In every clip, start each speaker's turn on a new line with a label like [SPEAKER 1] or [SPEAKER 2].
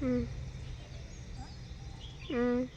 [SPEAKER 1] 嗯。嗯。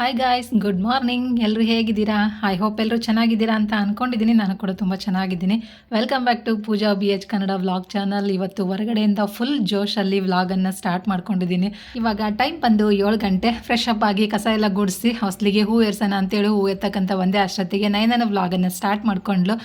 [SPEAKER 2] hi guys good morning ಎಲ್ಲರೂ ಹೇಗಿದ್ದೀರಾ? I hope ಎಲ್ಲರೂ ಚೆನ್ನಾಗಿದ್ದೀರಾ ಅಂತ ಅಂದ್ಕೊಂಡಿದ್ದೀನಿ ನಾನು ಕೂಡ ತುಂಬ ಚೆನ್ನಾಗಿದ್ದೀನಿ. Welcome back to Pooja B H Kannada vlog channel ಇವತ್ತು ಹೊರಗಡೆಯಿಂದ ಫುಲ್ ಜೋಶಲ್ಲಿ ವ್ಲಾಗನ್ನು ಸ್ಟಾರ್ಟ್ ಮಾಡ್ಕೊಂಡಿದ್ದೀನಿ. ಇವಾಗ ಟೈಮ್ ಬಂದು ಏಳು ಗಂಟೆ. ಫ್ರೆಶ್ ಅಪ್ ಆಗಿ ಕಸ ಎಲ್ಲ ಗುಡಿಸಿ, ಹೊಸಲಿಗೆ ಹೂ ಏರ್ಸೋಣ ಅಂತೇಳಿ ಹೂ ಎತ್ತಕ್ಕಂಥ ಒಂದೇ ಅಷ್ಟೊತ್ತಿಗೆ ನೈನನ ವ್ಲಾಗನ್ನು ಸ್ಟಾರ್ಟ್ ಮಾಡ್ಕೊಂಡ್ಲು.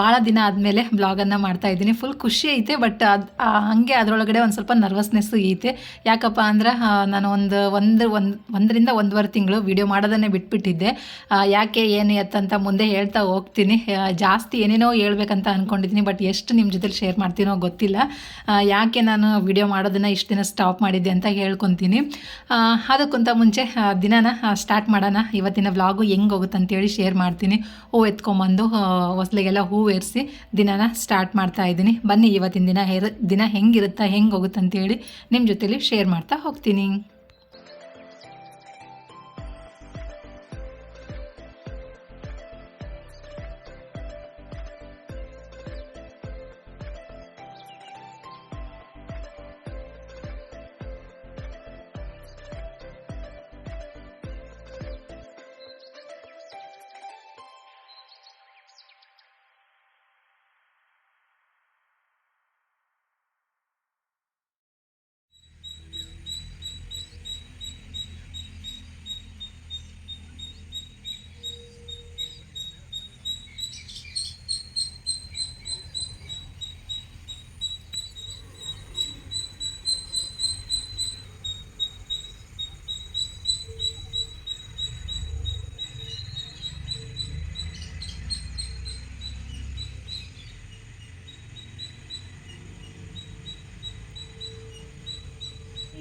[SPEAKER 2] ಭಾಳ ದಿನ ಆದಮೇಲೆ ವ್ಲಾಗನ್ನು ಮಾಡ್ತಾ ಇದ್ದೀನಿ. ಫುಲ್ ಖುಷಿ ಐತೆ ಬಟ್ ಅದು ಹಾಗೆ ಅದರೊಳಗಡೆ ಒಂದು ಸ್ವಲ್ಪ ನರ್ವಸ್ನೆಸ್ಸು ಐತೆ. ಯಾಕಪ್ಪ ಅಂದ್ರೆ ನಾನು ಒಂದು ಒಂದು ಒಂದು, ಒಂದರಿಂದ ಒಂದೂವರೆ ತಿಂಗಳು ವಿಡಿಯೋ ಮಾಡೋದನ್ನೇ ಬಿಟ್ಬಿಟ್ಟಿದ್ದೆ. ಯಾಕೆ ಏನು ಎತ್ತಂತ ಮುಂದೆ ಹೇಳ್ತಾ ಹೋಗ್ತೀನಿ. ಜಾಸ್ತಿ ಏನೇನೋ ಹೇಳ್ಬೇಕಂತ ಅಂದ್ಕೊಂಡಿದ್ದೀನಿ ಬಟ್ ಎಷ್ಟು ನಿಮ್ಮ ಜೊತೆಲಿ ಶೇರ್ ಮಾಡ್ತೀನೋ ಗೊತ್ತಿಲ್ಲ. ಯಾಕೆ ನಾನು ವಿಡಿಯೋ ಮಾಡೋದನ್ನು ಇಷ್ಟು ದಿನ ಸ್ಟಾಪ್ ಮಾಡಿದ್ದೆ ಅಂತ ಹೇಳ್ಕೊತೀನಿ. ಅದಕ್ಕಿಂತ ಮುಂಚೆ ದಿನನ ಸ್ಟಾರ್ಟ್ ಮಾಡೋಣ. ಇವತ್ತಿನ ವ್ಲಾಗು ಹೆಂಗೆ ಹೋಗುತ್ತೆ ಅಂತೇಳಿ ಶೇರ್ ಮಾಡ್ತೀನಿ. ಹೂ ಎತ್ಕೊಂಬಂದು ಹೊಸಲಿಗೆಲ್ಲ ಹೂ ಏರಿಸಿ ದಿನನ ಸ್ಟಾರ್ಟ್ ಮಾಡ್ತಾ ಇದ್ದೀನಿ. ಬನ್ನಿ, ಇವತ್ತಿನ ದಿನ ದಿನ ಹೆಂಗಿರುತ್ತಾ, ಹೆಂಗೆ ಹೋಗುತ್ತೆ ಅಂತೇಳಿ ನಿಮ್ಮ ಜೊತೆಲಿ ಶೇರ್ ಮಾಡ್ತಾ ಹೋಗ್ತೀನಿ.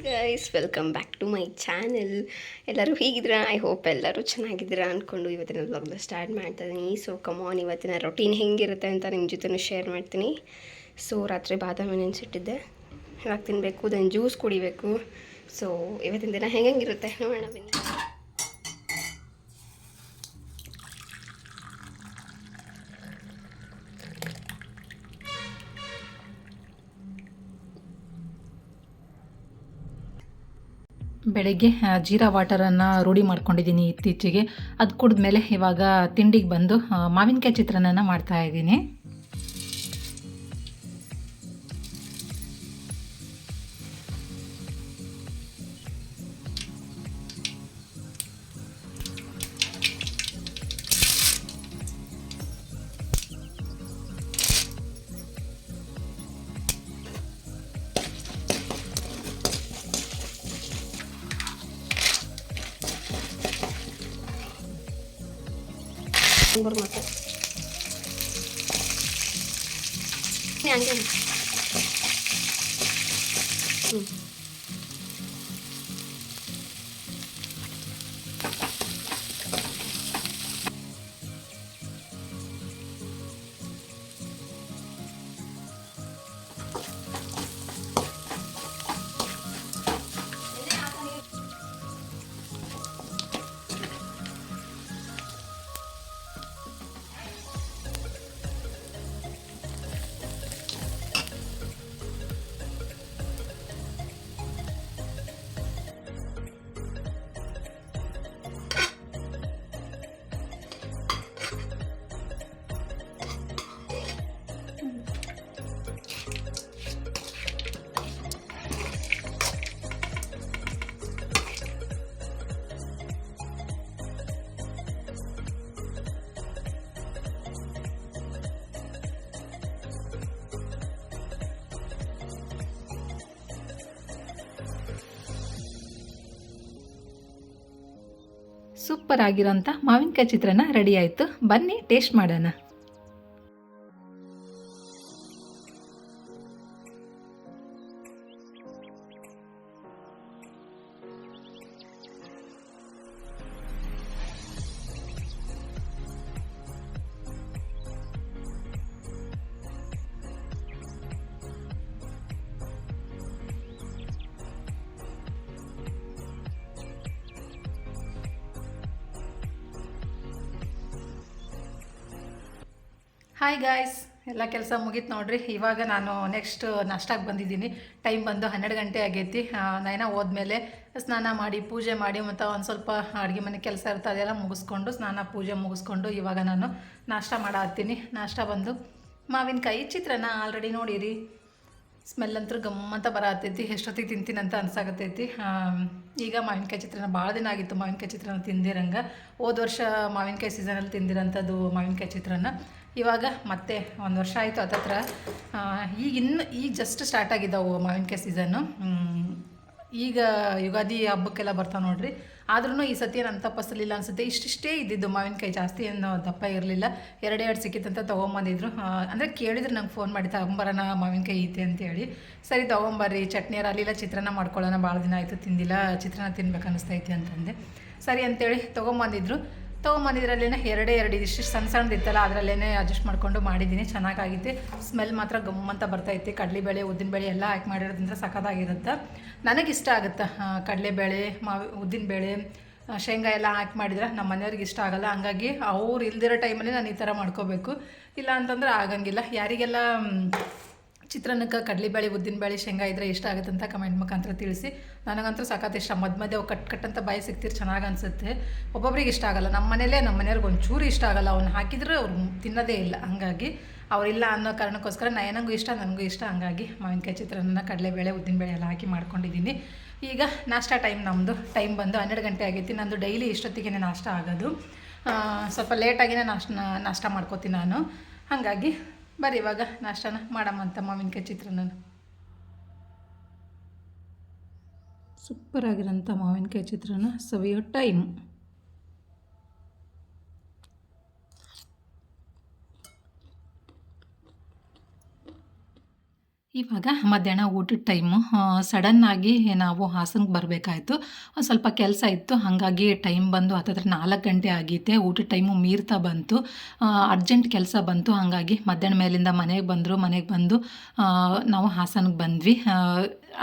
[SPEAKER 1] Guys welcome back to my channel ಎಲ್ಲರೂ ಹೀಗಿದ್ದೀರಾ? ಐ ಹೋಪ್ ಎಲ್ಲರೂ ಚೆನ್ನಾಗಿದ್ದೀರಾ ಅಂದ್ಕೊಂಡು ಇವತ್ತಿನ ಬ್ಲಾಗ್ನ ಸ್ಟಾರ್ಟ್ ಮಾಡ್ತಾ ಇದ್ದೀನಿ ಸೊ ಕಮಾನ್ ಇವತ್ತಿನ ರೊಟೀನ್ ಹೆಂಗಿರುತ್ತೆ ಅಂತ ನಿಮ್ಮ ಜೊತೆ ಶೇರ್ ಮಾಡ್ತೀನಿ. ಸೊ ರಾತ್ರಿ ಬಾದಾಮಿ ನೆನೆಸಿಟ್ಟಿದ್ದೆ. ಹಾಗೆ ತಿನ್ನಬೇಕು ದೆನ್ ಜ್ಯೂಸ್ ಕುಡಿಬೇಕು. ಸೊ ಇವತ್ತಿನ ದಿನ ಹೆಂಗಿರುತ್ತೆ? ನೋಡೋಣ, ಬನ್ನಿ.
[SPEAKER 2] ಬೆಳಗ್ಗೆ ಜೀರಾ ವಾಟರನ್ನು ರೂಢಿ ಮಾಡ್ಕೊಂಡಿದ್ದೀನಿ ಇತ್ತೀಚೆಗೆ. ಅದು ಕುಡಿದ್ಮೇಲೆ ಇವಾಗ ತಿಂಡಿಗೆ ಬಂದು ಮಾವಿನಕಾಯಿ ಚಿತ್ರಾನ್ನ ಮಾಡ್ತಾ ಇದ್ದೀನಿ
[SPEAKER 1] ಮೂರು ಮತ್ತೆ
[SPEAKER 2] ಸೂಪರ್ ಆಗಿರೋಂಥ ಮಾವಿನಕಾಯಿ ಚಿತ್ರಾನ್ನ ರೆಡಿ ಆಯಿತು. ಬನ್ನಿ ಟೇಸ್ಟ್ ಮಾಡೋಣ. ಹಾಯ್ ಗಾಯ್ಸ್ ಎಲ್ಲ ಕೆಲಸ ಮುಗೀತು ನೋಡ್ರಿ. ಇವಾಗ ನಾನು ನೆಕ್ಸ್ಟ್ ನಾಷ್ಟಾಗೆ ಬಂದಿದ್ದೀನಿ. ಟೈಮ್ ಬಂದು ಹನ್ನೆರಡು ಗಂಟೆ ಆಗೈತಿ. ನಯನ ಹೋದ್ಮೇಲೆ ಸ್ನಾನ ಮಾಡಿ, ಪೂಜೆ ಮಾಡಿ ಮತ್ತು ಒಂದು ಸ್ವಲ್ಪ ಅಡುಗೆ ಮನೆ ಕೆಲಸ ಇರುತ್ತೆ ಅದೆಲ್ಲ ಮುಗಿಸ್ಕೊಂಡು ಸ್ನಾನ, ಪೂಜೆ ಮುಗಿಸ್ಕೊಂಡು ಇವಾಗ ನಾನು ನಾಷ್ಟ ಮಾಡತ್ತೀನಿ. ನಾಷ್ಟ ಬಂದು ಮಾವಿನಕಾಯಿ, ಚಿತ್ರಾನ್ನ ಆಲ್ರೆಡಿ ನೋಡಿರಿ. ಸ್ಮೆಲ್ ಅಂತೂ ಗಮ್ಮಂತ ಬರತ್ತೈತಿ ಎಷ್ಟೊತ್ತಿಗೆ ಅಂತ ಅನ್ಸಾಕತ್ತೈತಿ ಈಗ ಮಾವಿನಕಾಯಿ ಚಿತ್ರಾನ್ನ ಭಾಳ ದಿನ ಆಗಿತ್ತು ಮಾವಿನಕಾಯಿ ಚಿತ್ರಾನ್ನ ತಿಂದಿರಂಗೆ. ಹೋದ ವರ್ಷ ಮಾವಿನಕಾಯಿ ಸೀಸನಲ್ಲಿ ತಿಂದಿರೋಂಥದ್ದು ಮಾವಿನಕಾಯಿ ಚಿತ್ರಾನ್ನ. ಇವಾಗ ಮತ್ತೆ ಒಂದು ವರ್ಷ ಆಯಿತು ಆ, ಈಗ ಇನ್ನು ಈಗ ಜಸ್ಟ್ ಸ್ಟಾರ್ಟ್ ಆಗಿದ್ದಾವೆ ಮಾವಿನಕಾಯಿ ಸೀಸನ್ನು ಈಗ ಯುಗಾದಿ ಹಬ್ಬಕ್ಕೆಲ್ಲ ಬರ್ತಾವೆ ನೋಡ್ರಿ. ಆದ್ರೂ ಈ ಸತಿ ನನ್ನ ತಪ್ಪಸ್ಲಿಲ್ಲ ಅನ್ಸುತ್ತೆ. ಇಷ್ಟಿಷ್ಟೇ ಇದ್ದಿದ್ದು ಮಾವಿನಕಾಯಿ ಜಾಸ್ತಿ ಏನು ದಪ್ಪ ಇರಲಿಲ್ಲ. ಎರಡೇ ಎರಡು ಸಿಕ್ಕಿತ್ತಂತ ತೊಗೊಂಬಂದಿದ್ರು. ಅಂದರೆ ಕೇಳಿದ್ರು ನಂಗೆ ಫೋನ್ ಮಾಡಿ, ತಗೊಂಬರೋಣ ಮಾವಿನಕಾಯಿ ಐತೆ ಅಂತೇಳಿ ಸರಿ, ತೊಗೊಂಬರ್ರಿ, ಚಟ್ನಿ ಅಲ್ಲಿಲ್ಲ ಚಿತ್ರಾನ್ನ ಮಾಡ್ಕೊಳ್ಳೋಣ ಭಾಳ ದಿನ ಆಯಿತು, ತಿಂದಿಲ್ಲ, ಚಿತ್ರಾನ್ನ ತಿನ್ಬೇಕು ಅನಿಸ್ತೈತಿ ಅಂತಂದೆ. ಸರಿ ಅಂತೇಳಿ ತೊಗೊಂಬಂದಿದ್ರು. ತೊಗೊಂಬಂದಿದ್ರಲ್ಲೇನೆ ಎರಡೇ ಎರಡು ಇದಿಷ್ಟು ಸಣ್ಣ ಸಣ್ಣದಿತ್ತಲ್ಲ ಅದರಲ್ಲೇ ಅಡ್ಜಸ್ಟ್ ಮಾಡ್ಕೊಂಡು ಮಾಡಿದ್ದೀನಿ ಚೆನ್ನಾಗಾಗಿತ್ತು ಸ್ಮೆಲ್ ಮಾತ್ರ ಗಮ್ಮಂತ ಬರ್ತೈತಿ ಕಡಲೆಬೇಳೆ ಉದ್ದಿನಬೇಳೆ ಎಲ್ಲ ಹಾಕಿ ಮಾಡಿರೋದ್ರಿಂದ ಸಖತ್ತಾಗಿರುತ್ತೆ. ನನಗಿಷ್ಟ ಆಗುತ್ತೆ? ಕಡಲೆಬೇಳೆ ಮಾವು ಉದ್ದಿನಬೇಳೆ ಬೇಳೆ ಶೇಂಗಾ ಎಲ್ಲ ಹಾಕಿ ಮಾಡಿದ್ರೆ ನಮ್ಮ ಮನೆಯವ್ರಿಗೆ ಇಷ್ಟ ಆಗಲ್ಲ. ಹಂಗಾಗಿ ಅವ್ರು ಇಲ್ದಿರೋ ಟೈಮಲ್ಲಿ ನಾನು ಈ ಥರ ಮಾಡ್ಕೋಬೇಕು. ಇಲ್ಲ ಅಂತಂದ್ರೆ ಆಗಂಗಿಲ್ಲ. ಯಾರಿಗೆಲ್ಲ ಚಿತ್ರಾನ್ನಕ್ಕೆ ಕಡಲೆಬೇಳೆ ಉದ್ದಿನಬೇಳೆ ಶೇಂಗಾ ಇದ್ರೆ ಇಷ್ಟ ಆಗುತ್ತೆ ಅಂತ ಕಮೆಂಟ್ ಮುಖಾಂತರ ತಿಳಿಸಿ. ನನಗಂತೂ ಸಖತ್ ಇಷ್ಟ ಮಧ್ಯ ಮಧ್ಯೆ ಕಟ್ ಕಟ್ ಅಂತ ಬಾಯಿ ಸಿಗ್ತಿರ್ ಚೆನ್ನಾಗಿ ಅನಿಸುತ್ತೆ. ಒಬ್ಬೊಬ್ರಿಗೆ ಇಷ್ಟ ಆಗಲ್ಲ. ನಮ್ಮ ಮನೇಲೇ ನಮ್ಮ ಮನೆಯವ್ರಿಗೆ ಒಂಚೂರು ಇಷ್ಟ ಆಗಲ್ಲ. ಅವ್ನು ಹಾಕಿದ್ರೆ ಅವ್ರು ತಿನ್ನೋದೇ ಇಲ್ಲ. ಹಂಗಾಗಿ ಅವರಿಲ್ಲ ಅನ್ನೋ ಕಾರಣಕ್ಕೋಸ್ಕರ ನನಗೂ ಇಷ್ಟ ನನಗೂ ಇಷ್ಟ, ಹಂಗಾಗಿ ಮಾವಿನಕಾಯಿ ಚಿತ್ರಾನ್ನ ಕಡಲೆಬೇಳೆ ಉದ್ದಿನಬೇಳೆ ಎಲ್ಲ ಹಾಕಿ ಮಾಡ್ಕೊಂಡಿದ್ದೀನಿ. ಈಗ ನಾಷ್ಟ ಟೈಮ್ ನಮ್ಮದು ಟೈಮ್ ಬಂದು ಹನ್ನೆರಡು ಗಂಟೆ ಆಗೈತಿ. ನಂದು ಡೈಲಿ ಇಷ್ಟೊತ್ತಿಗೆ ನಾಷ್ಟ ಆಗೋದು. ಸ್ವಲ್ಪ ಲೇಟಾಗಿನೇ ನಾಷ್ಟ ನಾಷ್ಟ ಮಾಡ್ಕೋತೀನಿ ನಾನು. ಹಾಗಾಗಿ ಬರ್ರಿ ಇವಾಗ ನಾಷ್ಟನ ಮಾಡಮ್ಮಂತ ಮಾವಿನಕಾಯಿ ಚಿತ್ರಾನ್ನ ಸೂಪರ್ ಆಗಿರೋಂಥ ಮಾವಿನಕಾಯಿ ಚಿತ್ರಾನ್ನ ಸವಿಯೋ ಟೈಮ್ ಇವಾಗ ಮಧ್ಯಾಹ್ನ ಊಟದ ಟೈಮು ಸಡನ್ನಾಗಿ ನಾವು ಹಾಸನಕ್ಕೆ ಬರಬೇಕಾಯ್ತು. ಸ್ವಲ್ಪ ಕೆಲಸ ಇತ್ತು ಹಾಗಾಗಿ ಟೈಮ್ ಬಂದು ಹತ್ತತ್ರ ನಾಲ್ಕು ಗಂಟೆ ಆಗೈತೆ ಊಟದ ಟೈಮು ಮೀರ್ತಾ ಬಂತು. ಅರ್ಜೆಂಟ್ ಕೆಲಸ ಬಂತು ಹಾಗಾಗಿ ಮಧ್ಯಾಹ್ನ ಮೇಲಿಂದ ಮನೆಗೆ ಬಂದರು ಮನೆಗೆ ಬಂದು ನಾವು ಹಾಸನಕ್ಕೆ ಬಂದ್ವಿ.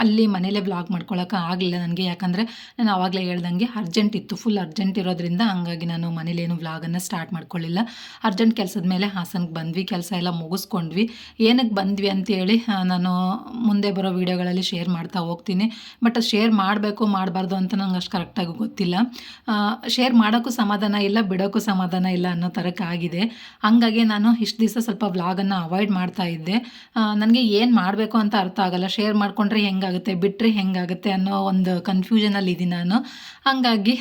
[SPEAKER 2] ಅಲ್ಲಿ ಮನೇಲೇ ಬ್ಲಾಗ್ ಮಾಡ್ಕೊಳ್ಳೋಕೆ ಆಗಲಿಲ್ಲ ನನಗೆ ಯಾಕಂದರೆ ನಾನು ಆವಾಗಲೇ ಹೇಳ್ದಂಗೆ ಅರ್ಜೆಂಟ್ ಇತ್ತು ಫುಲ್ ಅರ್ಜೆಂಟ್ ಇರೋದ್ರಿಂದ ಹಾಗಾಗಿ ನಾನು ಮನೇಲೇನು ವ್ಲಾಗನ್ನು ಸ್ಟಾರ್ಟ್ ಮಾಡ್ಕೊಳ್ಳಿಲ್ಲ ಅರ್ಜೆಂಟ್ ಕೆಲಸದ ಮೇಲೆ ಹಾಸನಕ್ಕೆ ಬಂದ್ವಿ ಕೆಲಸ ಎಲ್ಲ ಮುಗಿಸ್ಕೊಂಡ್ವಿ. ಏನಕ್ಕೆ ಬಂದ್ವಿ ಅಂತೇಳಿ ಆ, ನಾನು ಮುಂದೆ ಬರೋ ವೀಡಿಯೋಗಳಲ್ಲಿ ಶೇರ್ ಮಾಡ್ತಾ ಹೋಗ್ತೀನಿ. ಬಟ್ ಶೇರ್ ಮಾಡಬೇಕು, ಮಾಡಬಾರ್ದು ಅಂತ ನಂಗೆ ಅಷ್ಟು ಕರೆಕ್ಟಾಗಿ ಗೊತ್ತಿಲ್ಲ. ಶೇರ್ ಮಾಡೋಕ್ಕೂ ಸಮಾಧಾನ ಇಲ್ಲ, ಬಿಡೋಕ್ಕೂ ಸಮಾಧಾನ ಇಲ್ಲ ಅನ್ನೋ ಥರಕ್ಕೆ ಆಗಿದೆ. ಹಾಗಾಗಿ ನಾನು ಇಷ್ಟು ದಿವಸ ಸ್ವಲ್ಪ ವ್ಲಾಗನ್ನು ಅವಾಯ್ಡ್ ಮಾಡ್ತಾ ಇದ್ದೆ. ನನಗೆ ಏನು ಮಾಡಬೇಕು ಅಂತ ಅರ್ಥ ಆಗಲ್ಲ. ಶೇರ್ ಮಾಡಿಕೊಂಡ್ರೆ ಹೆಂಗಾಗುತ್ತೆ ಬಿಟ್ಟರೆ ಹೆಂಗಾಗುತ್ತೆ ಅನ್ನೋ ಒಂದು ಕನ್ಫ್ಯೂಷನಲ್ಲಿ ಇದ್ದೀನಿ ನಾನು. ಹಂಗಾಗಿ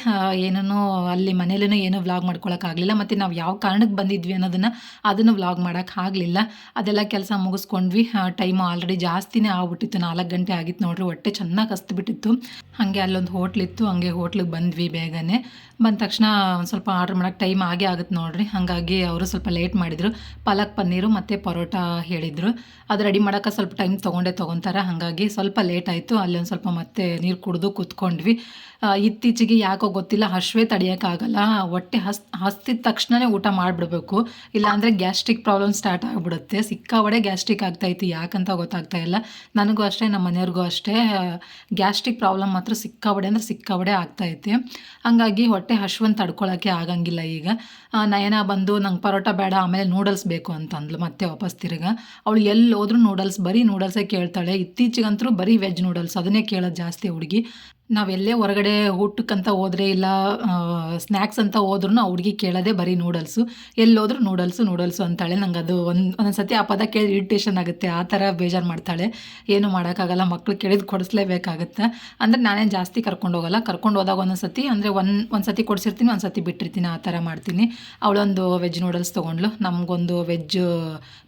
[SPEAKER 2] ಏನೂ ಅಲ್ಲಿ ಮನೇಲೂ ಏನೂ ವ್ಲಾಗ್ ಮಾಡ್ಕೊಳಕ್ಕಾಗಲಿಲ್ಲ ಮತ್ತು ನಾವು ಯಾವ ಕಾರಣಕ್ಕೆ ಬಂದಿದ್ವಿ ಅನ್ನೋದನ್ನು ಅದನ್ನು ವ್ಲಾಗ್ ಮಾಡೋಕ್ಕಾಗಲಿಲ್ಲ ಅದೆಲ್ಲ ಕೆಲಸ ಮುಗಿಸ್ಕೊಂಡ್ವಿ. ಟೈಮು ಆಲ್ರೆಡಿ ಜಾಸ್ತಿನೇ ಆಗ್ಬಿಟ್ಟಿತ್ತು, ನಾಲ್ಕು ಗಂಟೆ ಆಗಿತ್ತು ನೋಡ್ರಿ, ಹೊಟ್ಟೆ ಚೆನ್ನಾಗಿ ಹಸ್ದುಬಿಟ್ಟಿತ್ತು ಹಾಗೆ ಅಲ್ಲೊಂದು ಹೋಟ್ಲಿತ್ತು ಹಂಗೆ ಹೋಟ್ಲಿಗೆ ಬಂದ್ವಿ ಬೇಗನೆ. ಬಂದ ತಕ್ಷಣ ಸ್ವಲ್ಪ ಆರ್ಡ್ರ್ ಮಾಡೋಕೆ ಟೈಮ್ ಆಗೇ ಆಗುತ್ತೆ ನೋಡ್ರಿ. ಹಾಗಾಗಿ ಅವರು ಸ್ವಲ್ಪ ಲೇಟ್ ಮಾಡಿದರು. ಪಾಲಕ್ ಪನ್ನೀರು ಮತ್ತು ಪರೋಟ ಹೇಳಿದರು. ಅದು ರೆಡಿ ಮಾಡೋಕೆ ಸ್ವಲ್ಪ ಟೈಮ್ ತೊಗೊಂಡೇ ತೊಗೊತಾರೆ, ಹಾಗಾಗಿ ಸ್ವಲ್ಪ ಲೇಟ್ ಆಯಿತು. ಅಲ್ಲಿ ಒಂದು ಸ್ವಲ್ಪ ಮತ್ತೆ ನೀರು ಕುಡಿದು ಕೂತ್ಕೊಂಡ್ವಿ. ಇತ್ತೀಚೆಗೆ ಯಾಕೋ ಗೊತ್ತಿಲ್ಲ ಹಶ್ವೇ ತಡೆಯೋಕ್ಕಾಗಲ್ಲ ಹೊಟ್ಟೆ ಹಸ್, ಹಸ್ತಿದ ತಕ್ಷಣವೇ ಊಟ ಮಾಡಿಬಿಡ್ಬೇಕು. ಇಲ್ಲಾಂದರೆ ಗ್ಯಾಸ್ಟ್ರಿಕ್ ಪ್ರಾಬ್ಲಮ್ ಸ್ಟಾರ್ಟ್ ಆಗಿಬಿಡುತ್ತೆ. ಸಿಕ್ಕಾವಡೆ ಗ್ಯಾಸ್ಟ್ರಿಕ್ ಆಗ್ತಾಯಿತ್ತು ಯಾಕಂತ ಗೊತ್ತಾಗ್ತಾ ಇಲ್ಲ. ನನಗೂ ಅಷ್ಟೇ, ನಮ್ಮ ಮನೆಯವ್ರಿಗೂ ಅಷ್ಟೇ ಗ್ಯಾಸ್ಟ್ರಿಕ್ ಪ್ರಾಬ್ಲಮ್ ಮಾತ್ರ ಸಿಕ್ಕಾಬಡೆ ಅಂದರೆ ಸಿಕ್ಕಾಬಡೆ ಆಗ್ತಾಯಿತ್ತು ಹಂಗಾಗಿ ಹೊಟ್ಟೆ ಹಶ್ವಂತ ತಡ್ಕೊಳ್ಳೋಕ್ಕೆ ಆಗಂಗಿಲ್ಲ ಈಗ. ನಯನ ಬಂದು ನಂಗೆ ಪರೋಟ ಬೇಡ, ಆಮೇಲೆ ನೂಡಲ್ಸ್ ಬೇಕು ಅಂತಂದ್ಲು ಮತ್ತೆ ವಾಪಸ್ ತಿರ್ಗ. ಅವಳು ಎಲ್ಲಿ ಹೋದ್ರೂ ನೂಡಲ್ಸ್, ಬರೀ ನೂಡಲ್ಸೇ ಕೇಳ್ತಾಳೆ. ಇತ್ತೀಚೆಗಂತೂ ಬರೀ ವೆಜ್ ನೂಡಲ್ಸ್, ಅದನ್ನೇ ಕೇಳೋದು ಜಾಸ್ತಿ ಹುಡುಗಿ. ನಾವೆಲ್ಲೇ ಹೊರಗಡೆ ಊಟಕ್ಕಂತ ಹೋದರೆ ಇಲ್ಲ ಸ್ನ್ಯಾಕ್ಸ್ ಅಂತ ಹೋದ್ರೂ ಆ ಹುಡುಗಿ ಕೇಳೋದೇ ಬರೀ ನೂಡಲ್ಸು ಎಲ್ಲೋದ್ರೂ ನೂಡಲ್ಸು ನೂಡಲ್ಸು ಅಂತಾಳೆ. ನಂಗೆ ಅದು ಒಂದು ಒಂದೊಂದು ಸತಿ ಆ ಪದ ಕೇಳಿ ಇರಿಟೇಷನ್ ಆಗುತ್ತೆ. ಆ ಥರ ಬೇಜಾರು ಮಾಡ್ತಾಳೆ. ಏನು ಮಾಡೋಕ್ಕಾಗಲ್ಲ. ಮಕ್ಳು ಕೇಳಿದ್ದು ಕೊಡಿಸ್ಲೇಬೇಕಾಗತ್ತೆ. ಅಂದರೆ ನಾನೇನು ಜಾಸ್ತಿ ಕರ್ಕೊಂಡು ಹೋಗಲ್ಲ. ಕರ್ಕೊಂಡು ಹೋದಾಗ ಒಂದೊಂದು ಸತಿ ಅಂದರೆ ಒಂದು ಒಂದು ಸತಿ ಕೊಡಿಸಿರ್ತೀನಿ ಒಂದು ಸತಿ ಬಿಟ್ಟಿರ್ತೀನಿ, ಆ ಥರ ಮಾಡ್ತೀನಿ. ಅವಳೊಂದು ವೆಜ್ ನೂಡಲ್ಸ್ ತೊಗೊಂಡ್ಲು ನಮಗೊಂದು ವೆಜ್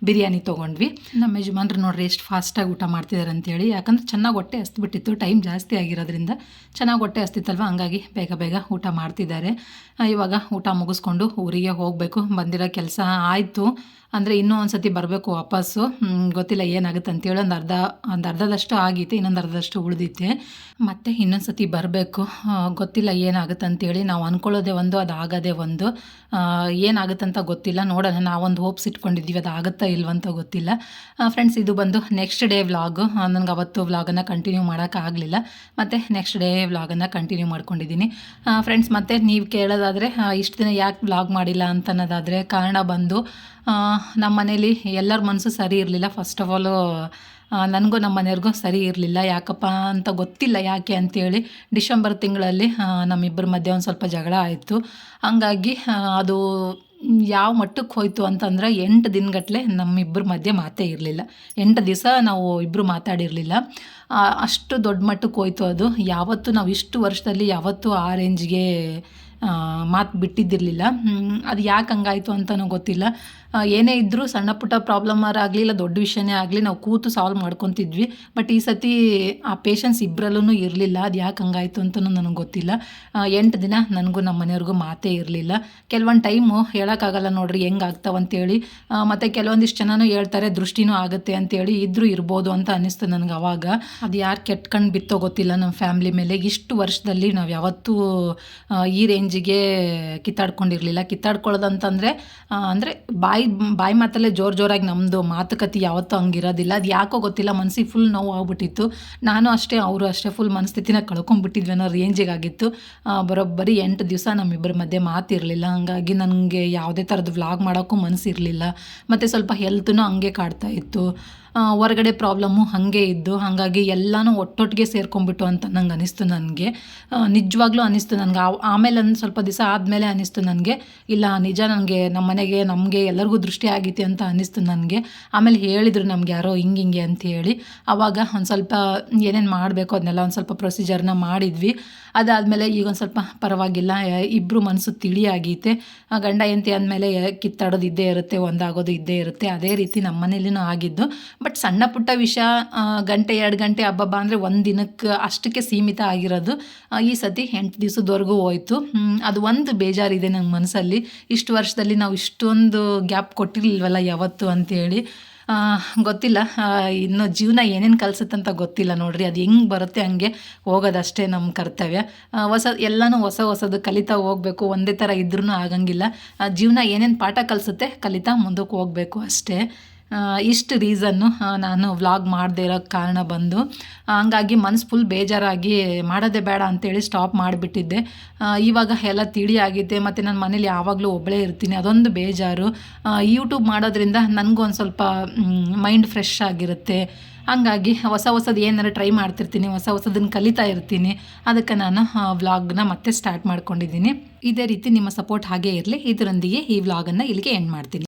[SPEAKER 2] ಬಿರಿಯಾನಿ ತೊಗೊಂಡ್ವಿ. ನಮ್ಮ ಯಜಮಾನ್ರು ನೋಡ್ರಿ ಎಷ್ಟು ಫಾಸ್ಟಾಗಿ ಊಟ ಮಾಡ್ತಿದ್ದಾರೆ ಅಂತೇಳಿ. ಯಾಕಂದ್ರೆ ಚೆನ್ನಾಗಿ ಹೊಟ್ಟೆ ಹಸ್ಬಿಟ್ಟಿತ್ತು ಟೈಮ್ ಜಾಸ್ತಿ ಆಗಿರೋದ್ರಿಂದ. ಚೆನ್ನಾಗಿ ಹೊಟ್ಟೆ ಹಸ್ತಿತ್ತಲ್ವ? ಹಂಗಾಗಿ ಬೇಗ ಬೇಗ ಊಟ ಮಾಡ್ತಿದ್ದಾರೆ. ಇವಾಗ ಊಟ ಮುಗಿಸ್ಕೊಂಡು ಊರಿಗೆ ಹೋಗಬೇಕು. ಬಂದಿರೋ ಕೆಲಸ ಆಯಿತು. ಅಂದರೆ ಇನ್ನೂ ಒಂದು ಸತಿ ಬರಬೇಕು ವಾಪಸ್ಸು. ಗೊತ್ತಿಲ್ಲ ಏನಾಗುತ್ತೆ ಅಂತೇಳಿ ಒಂದು ಅರ್ಧ, ಒಂದು ಅರ್ಧದಷ್ಟು ಆಗಿತ್ತು, ಇನ್ನೊಂದು ಅರ್ಧದಷ್ಟು ಉಳಿದಿತ್ತೆ. ಮತ್ತು ಇನ್ನೊಂದು ಸತಿ ಬರಬೇಕು ಗೊತ್ತಿಲ್ಲ ಏನಾಗುತ್ತೆ ಅಂತೇಳಿ ನಾವು ಅಂದ್ಕೊಳ್ಳೋದೇ ಒಂದು ಅದು ಆಗೋದೆ ಒಂದು ಏನಾಗುತ್ತಂತ ಗೊತ್ತಿಲ್ಲ. ನೋಡೋಣ, ನಾವೊಂದು ಹೋಪ್ಸ್ ಇಟ್ಕೊಂಡಿದ್ದೀವಿ ಅದು ಆಗುತ್ತಾ ಇಲ್ವಂತ ಗೊತ್ತಿಲ್ಲ. ಫ್ರೆಂಡ್ಸ್ ಇದು ಬಂದು ನೆಕ್ಸ್ಟ್ ಡೇ ವ್ಲಾಗು ನನಗೆ ಅವತ್ತು ವ್ಲಾಗನ್ನು ಕಂಟಿನ್ಯೂ ಮಾಡೋಕ್ಕಾಗಲಿಲ್ಲ ಮತ್ತು ನೆಕ್ಸ್ಟ್ ಡೇ ವ್ಲಾಗನ್ನು ಕಂಟಿನ್ಯೂ ಮಾಡ್ಕೊಂಡಿದ್ದೀನಿ. ಫ್ರೆಂಡ್ಸ್ ಮತ್ತು ನೀವು ಕೇಳೋದಾದರೆ ಇಷ್ಟು ದಿನ ಯಾಕೆ ವ್ಲಾಗ್ ಮಾಡಿಲ್ಲ ಅಂತ ಅನ್ನೋದಾದರೆ, ಕಾರಣ ಬಂದು ನಮ್ಮ ಮನೇಲಿ ಎಲ್ಲರ ಮನಸ್ಸು ಸರಿ ಇರಲಿಲ್ಲ. ಫಸ್ಟ್ ಆಫ್ ಆಲು ನನಗೂ ನಮ್ಮ ಮನೆಯವ್ರಿಗೂ ಸರಿ ಇರಲಿಲ್ಲ. ಯಾಕಪ್ಪ ಅಂತ ಗೊತ್ತಿಲ್ಲ ಯಾಕೆ ಅಂತೇಳಿ ಡಿಸೆಂಬರ್ ತಿಂಗಳಲ್ಲಿ ನಮ್ಮಿಬ್ಬರ ಮಧ್ಯೆ ಒಂದು ಸ್ವಲ್ಪ ಜಗಳ ಆಯಿತು. ಹಂಗಾಗಿ ಅದು ಯಾವ ಮಟ್ಟಕ್ಕೆ ಹೋಯಿತು ಅಂತಂದ್ರೆ ಎಂಟು ದಿನಗಟ್ಟಲೆ ನಮ್ಮಿಬ್ಬರ ಮಧ್ಯೆ ಮಾತೇ ಇರಲಿಲ್ಲ. ಎಂಟು ದಿವಸ ನಾವು ಇಬ್ಬರು ಮಾತಾಡಿರಲಿಲ್ಲ. ಅಷ್ಟು ದೊಡ್ಡ ಮಟ್ಟಕ್ಕೆ ಹೋಯ್ತು ಅದು. ಯಾವತ್ತೂ ನಾವು ಇಷ್ಟು ವರ್ಷದಲ್ಲಿ ಯಾವತ್ತೂ ಆ ರೇಂಜ್ಗೆ ಮಾತು ಬಿಟ್ಟಿದ್ದಿರಲಿಲ್ಲ. ಅದು ಯಾಕೆ ಹಂಗಾಯಿತು ಅಂತಲೂ ಗೊತ್ತಿಲ್ಲ. ಏನೇ ಇದ್ದರೂ ಸಣ್ಣ ಪುಟ್ಟ ಪ್ರಾಬ್ಲಮ್ ಆಗಲಿ ಇಲ್ಲ ದೊಡ್ಡ ವಿಷಯನೇ ಆಗಲಿ ನಾವು ಕೂತು ಸಾಲ್ವ್ ಮಾಡ್ಕೊತಿದ್ವಿ. ಬಟ್ ಈ ಸತಿ ಆ ಪೇಷನ್ಸ್ ಇಬ್ಬರಲ್ಲೂ ಇರಲಿಲ್ಲ. ಅದು ಯಾಕೆ ಹಂಗಾಯಿತು ಅಂತಲೂ ನನಗೆ ಗೊತ್ತಿಲ್ಲ. ಎಂಟು ದಿನ ನನಗೂ ನಮ್ಮ ಮನೆಯವ್ರಿಗೂ ಮಾತೇ ಇರಲಿಲ್ಲ. ಕೆಲವೊಂದು ಟೈಮು ಹೇಳೋಕ್ಕಾಗಲ್ಲ ನೋಡ್ರಿ ಹೆಂಗೆ ಆಗ್ತಾವಂತೇಳಿ. ಮತ್ತು ಕೆಲವೊಂದಿಷ್ಟು ಜನನೂ ಹೇಳ್ತಾರೆ ದೃಷ್ಟಿನೂ ಆಗುತ್ತೆ ಅಂತೇಳಿ ಇದ್ದರೂ ಇರ್ಬೋದು ಅಂತ ಅನ್ನಿಸ್ತು ನನಗೆ ಅವಾಗ. ಅದು ಯಾರು ಕೆಟ್ಕಂಡು ಬಿತ್ತೋ ಗೊತ್ತಿಲ್ಲ ನಮ್ಮ ಫ್ಯಾಮ್ಲಿ ಮೇಲೆ. ಇಷ್ಟು ವರ್ಷದಲ್ಲಿ ನಾವು ಯಾವತ್ತೂ ಈ ಈ ರೇಂಜಿಗೆ ಕಿತ್ತಾಡ್ಕೊಂಡಿರಲಿಲ್ಲ. ಕಿತ್ತಾಡ್ಕೊಳ್ಳೋದಂತಂದರೆ ಅಂದರೆ ಬಾಯಿ ಬಾಯಿ ಮಾತಲ್ಲೇ ಜೋರು ಜೋರಾಗಿ ನಮ್ಮದು ಮಾತುಕತೆ ಯಾವತ್ತೂ ಹಂಗಿರೋದಿಲ್ಲ. ಅದು ಯಾಕೋ ಗೊತ್ತಿಲ್ಲ ಮನಸ್ಸಿಗೆ ಫುಲ್ ನೋವು ಆಗ್ಬಿಟ್ಟಿತ್ತು. ನಾನು ಅಷ್ಟೇ, ಅವರು ಅಷ್ಟೇ ಫುಲ್ ಮನಸ್ಥಿತಿನ ಕಳ್ಕೊಂಡ್ಬಿಟ್ಟಿದ್ವಿ ಅನ್ನೋ ರೇಂಜಿಗೆ ಆಗಿತ್ತು ಬರೋಬ್ಬರಿ ಎಂಟು ದಿವಸ ನಮ್ಮಿಬ್ಬರ ಮಧ್ಯೆ ಮಾತಿರಲಿಲ್ಲ. ಹಾಗಾಗಿ ನನಗೆ ಯಾವುದೇ ಥರದ ವ್ಲಾಗ್ ಮಾಡೋಕ್ಕೂ ಮನಸ್ಸಿರಲಿಲ್ಲ ಮತ್ತು ಸ್ವಲ್ಪ ಹೆಲ್ತೂ ಹಂಗೆ ಕಾಡ್ತಾ ಇತ್ತು. ಹೊರಗಡೆ ಪ್ರಾಬ್ಲಮ್ಮು ಹಾಗೆ ಇದ್ದು ಹಾಗಾಗಿ ಎಲ್ಲನೂ ಒಟ್ಟೊಟ್ಟಿಗೆ ಸೇರ್ಕೊಂಡ್ಬಿಟ್ಟು ಅಂತ ನಂಗೆ ಅನಿಸ್ತು ನನಗೆ. ನಿಜವಾಗ್ಲೂ ಅನಿಸ್ತು ನನಗೆ. ಆಮೇಲೆ ಒಂದು ಸ್ವಲ್ಪ ದಿವಸ ಆದಮೇಲೆ ಅನಿಸ್ತು ನನಗೆ. ಇಲ್ಲ, ನಿಜ ನನಗೆ ನಮ್ಮ ಮನೆಗೆ, ನಮಗೆ ಎಲ್ಲರಿಗೂ ದೃಷ್ಟಿ ಆಗೈತೆ ಅಂತ ಅನ್ನಿಸ್ತು ನನಗೆ. ಆಮೇಲೆ ಹೇಳಿದರು ನಮ್ಗೆ, ಯಾರೋ ಹಿಂಗೆ ಹಿಂಗೆ ಅಂತ ಹೇಳಿ. ಆವಾಗ ಒಂದು ಸ್ವಲ್ಪ ಏನೇನು ಮಾಡಬೇಕು ಅದನ್ನೆಲ್ಲ ಒಂದು ಸ್ವಲ್ಪ ಪ್ರೊಸೀಜರ್ನ ಮಾಡಿದ್ವಿ. ಅದಾದಮೇಲೆ ಈಗ ಒಂದು ಸ್ವಲ್ಪ ಪರವಾಗಿಲ್ಲ. ಇಬ್ಬರು ಮನಸ್ಸು ತಿಳಿಯಾಗೈತೆ ಗಂಡ ಎಂತಿ ಅಂದಮೇಲೆ ಕಿತ್ತಾಡೋದು ಇದ್ದೇ ಇರುತ್ತೆ, ಒಂದಾಗೋದು ಇದ್ದೇ ಇರುತ್ತೆ. ಅದೇ ರೀತಿ ನಮ್ಮ ಮನೇಲಿನೂ ಆಗಿದ್ದು. ಬಟ್ ಸಣ್ಣ ಪುಟ್ಟ ವಿಷಯ ಗಂಟೆ, ಎರಡು ಗಂಟೆ ಹಬ್ಬಬ್ಬ ಅಂದರೆ ಒಂದು ದಿನಕ್ಕೆ ಅಷ್ಟಕ್ಕೆ ಸೀಮಿತ ಆಗಿರೋದು. ಈ ಸತಿ ಎಂಟು ದಿವಸದವರೆಗೂ ಹೋಯ್ತು. ಅದು ಒಂದು ಬೇಜಾರಿದೆ ನನ್ನ ಮನಸ್ಸಲ್ಲಿ ಇಷ್ಟು ವರ್ಷದಲ್ಲಿ ನಾವು ಇಷ್ಟೊಂದು ಗ್ಯಾಪ್ ಕೊಟ್ಟಿರಲಿಲ್ವಲ್ಲ ಯಾವತ್ತು ಅಂತೇಳಿ. ಗೊತ್ತಿಲ್ಲ. ಇನ್ನು ಜೀವನ ಏನೇನು ಕಲಿಸುತ್ತಂತ ಗೊತ್ತಿಲ್ಲ ನೋಡ್ರಿ. ಅದು ಹೆಂಗೆ ಬರುತ್ತೆ ಹಂಗೆ ಹೋಗೋದಷ್ಟೇ ನಮ್ಮ ಕರ್ತವ್ಯ. ಹೊಸ, ಎಲ್ಲನೂ ಹೊಸ ಹೊಸದು ಕಲಿತಾ ಹೋಗಬೇಕು. ಒಂದೇ ಥರ ಇದ್ರೂ ಆಗಂಗಿಲ್ಲ. ಜೀವನ ಏನೇನು ಪಾಠ ಕಲಿಸುತ್ತೆ ಕಲಿತಾ ಮುಂದಕ್ಕೆ ಹೋಗಬೇಕು ಅಷ್ಟೇ. ಇಷ್ಟು ರೀಸನ್ನು ನಾನು ವ್ಲಾಗ್ ಮಾಡದೇ ಇರೋ ಕಾರಣ ಬಂದು ಹಂಗಾಗಿ ಮನ್ಸು ಫುಲ್ ಬೇಜಾರಾಗಿ ಮಾಡೋದೇ ಬೇಡ ಅಂತೇಳಿ ಸ್ಟಾಪ್ ಮಾಡಿಬಿಟ್ಟಿದ್ದೆ. ಇವಾಗ ಎಲ್ಲ ತಿಳಿ ಆಗಿದೆ ಮತ್ತು ನನ್ನ ಮನೇಲಿ ಯಾವಾಗಲೂ ಒಬ್ಬಳೇ ಇರ್ತೀನಿ, ಅದೊಂದು ಬೇಜಾರು. ಯೂಟ್ಯೂಬ್ ಮಾಡೋದ್ರಿಂದ ನನಗೂ ಒಂದು ಸ್ವಲ್ಪ ಮೈಂಡ್ ಫ್ರೆಶ್ ಆಗಿರುತ್ತೆ. ಹಂಗಾಗಿ ಹೊಸ ಹೊಸದು ಏನಾರು ಟ್ರೈ ಮಾಡ್ತಿರ್ತೀನಿ, ಹೊಸ ಹೊಸದನ್ನು ಕಲಿತಾ ಇರ್ತೀನಿ. ಅದಕ್ಕೆ ನಾನು ವ್ಲಾಗ್ನ ಮತ್ತೆ ಸ್ಟಾರ್ಟ್ ಮಾಡ್ಕೊಂಡಿದ್ದೀನಿ. ಇದೇ ರೀತಿ ನಿಮ್ಮ ಸಪೋರ್ಟ್ ಹಾಗೇ ಇರಲಿ, ಇದರೊಂದಿಗೆ ಈ ವ್ಲಾಗನ್ನು ಇಲ್ಲಿಗೆ ಎಂಡ್ ಮಾಡ್ತೀನಿ.